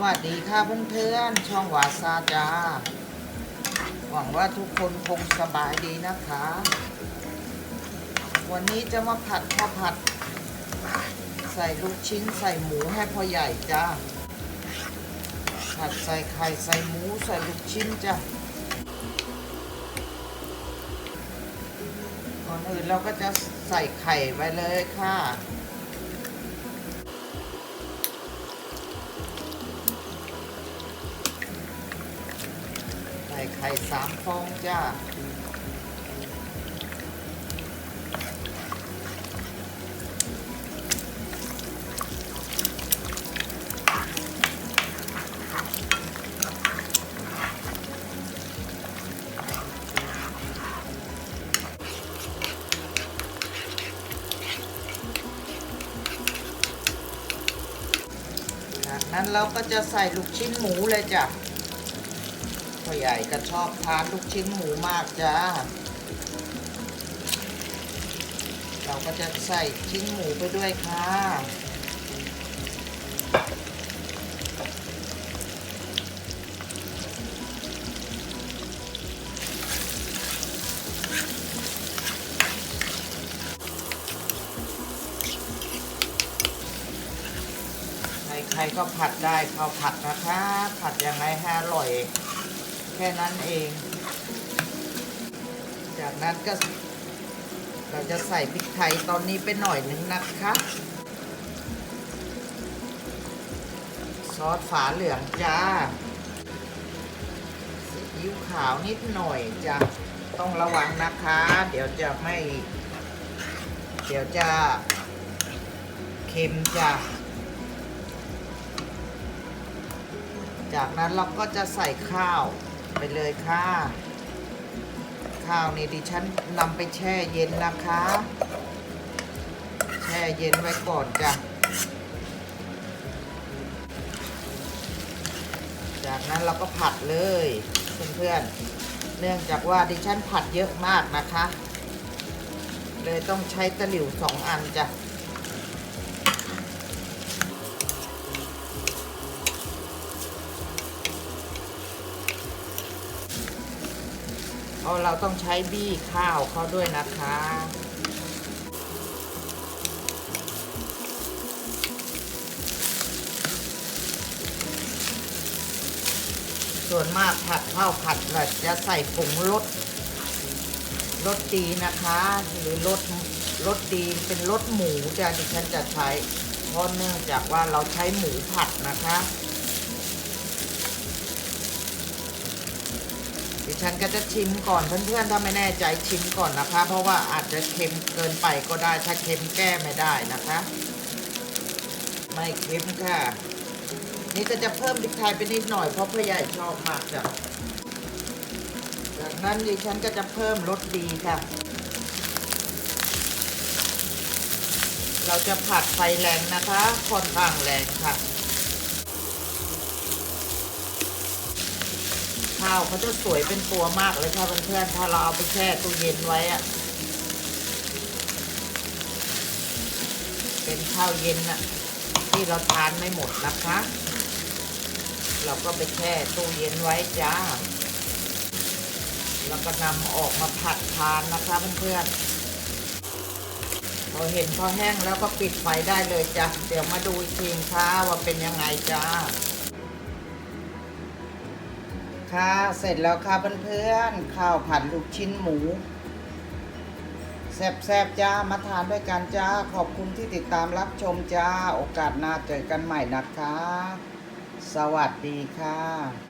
วัสดีค่ะเพื่อนๆช่องวาซาจาหวังว่าทุกคนคงสบายดีนะคะ วันนี้จะมาผัดข้าวผัด ใส่ลูกชิ้นใส่หมูให้พ่อใหญ่จ้าผัดใส่ไข่ใส่หมูใส่ลูกชิ้นจ้ะก่อนอื่นเราก็จะใส่ไข่ไปเลยค่ะ ไข่สามฟองจ้าจากนั้นเราก็จะใส่ลูกชิ้นหมูเลยจ้ะ พ่อใหญ่ก็ชอบทานลูกชิ้นหมูมากจ้า เราก็จะใส่ชิ้นหมูไปด้วยค่ะใครก็ผัดได้ข้าวผัดนะคะ ผัดยังไงให้อร่อย แค่นั้นเอง จากนั้นก็เราจะใส่พริกไทยตอนนี้ไปหน่อยหนึ่งนะคะ ซอสฝาเหลืองจ้าซีอิ๊วขาวนิดหน่อยจ้ะต้องระวังนะคะ เดี๋ยวจะไม่ เดี๋ยวจะเค็มจ้ะจากนั้นเราก็จะใส่ข้าว ไปเลยค่ะ ข้าวนี่ดิฉันนำไปแช่เย็นนะคะ แช่เย็นไว้ก่อนจ้ะ จากนั้นเราก็ผัดเลยเพื่อนๆ เนื่องจากว่าดิฉันผัดเยอะมากนะคะ เลยต้องใช้ตะหลิวสองอันจ้ะ ราะเราต้องใช้บี้ข้าวเขาด้วยนะคะส่วนมากผัดข้าวผัดเราจะใส่ผงรสรสดีนะคะ หรือรสรสดีเป็นรสหมูจะดิฉันจะใช้เพราะเนื่องจากว่าเราใช้หมูผัดนะคะ ดิฉันก็จะชิมก่อนเพื่อนๆ ถ้าไม่แน่ใจชิมก่อนนะคะ เพราะว่าอาจจะเค็มเกินไปก็ได้ ถ้าเค็มแก้ไม่ได้นะคะ ไม่เค็มค่ะ นี่ก็จะเพิ่มพริกไทยไปนิดหน่อยเพราะพ่อใหญ่ชอบมากจ้ะจากนั้นดิฉันก็จะเพิ่มรสดีค่ะ เราจะผัดไฟแรงนะคะค่อนข้างแรงค่ะ ข้าวเขาจะสวยเป็นตัวมากเลยค่ะเพื่อนๆ ถ้าเราเอาไปแช่ตู้เย็นไว้อะเป็นข้าวเย็นอะที่เราทานไม่หมดนะคะ เราก็ไปแช่ตู้เย็นไว้จ้า แล้วก็นำออกมาผัดทานนะคะเพื่อนๆพอเห็นพอแห้งแล้วก็ปิดไฟได้เลยจ้ะ เดี๋ยวมาดูอีกทีค่ะว่าเป็นยังไงจ้า ค่ะ เสร็จแล้วค่ะเพื่อนๆ ข้าวผัดลูกชิ้นหมู แซ่บๆจ้า มาทานด้วยกันจ้า ขอบคุณที่ติดตามรับชมจ้า โอกาสหน้าเจอกันใหม่นะคะ สวัสดีค่ะ